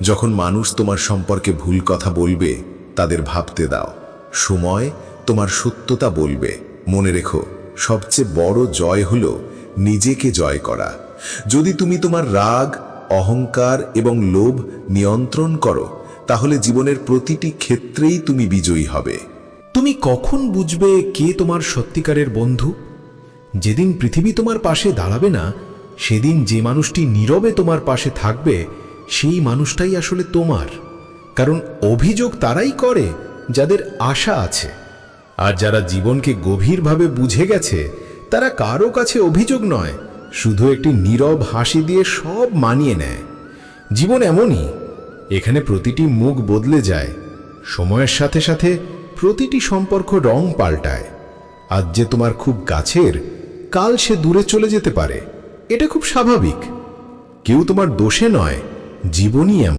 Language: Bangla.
যখন মানুষ তোমার সম্পর্কে ভুল কথা বলবে, তাদের ভাবতে দাও। সময় তোমার সত্যতা বলবে। মনে রেখো, সবচেয়ে বড় জয় হল নিজেকে জয় করা। যদি তুমি তোমার রাগ, অহংকার এবং লোভ নিয়ন্ত্রণ করো, তাহলে জীবনের প্রতিটি ক্ষেত্রেই তুমি বিজয়ী হবে। তুমি কখন বুঝবে কে তোমার সত্যিকারের বন্ধু? যেদিন পৃথিবী তোমার পাশে দাঁড়াবে না, সেদিন যে মানুষটি নীরবে তোমার পাশে থাকবে সেই মানুষটাই আসলে তোমার। কারণ অভিযোগ তারাই করে যাদের আশা আছে। আর যারা জীবনকে গভীরভাবে বুঝে গেছে, তারা কারও কাছে অভিযোগ নয়, শুধু একটি নীরব হাসি দিয়ে সব মানিয়ে নেয়। জীবন এমনই, এখানে প্রতিটি মুখ বদলে যায়, সময়ের সাথে সাথে প্রতিটি সম্পর্ক রং পাল্টায়। আজ যে তোমার খুব কাছের, কাল সে দূরে চলে যেতে পারে, এটা খুব স্বাভাবিক। কেউ তোমার দোষে নয় জীবনই এমন।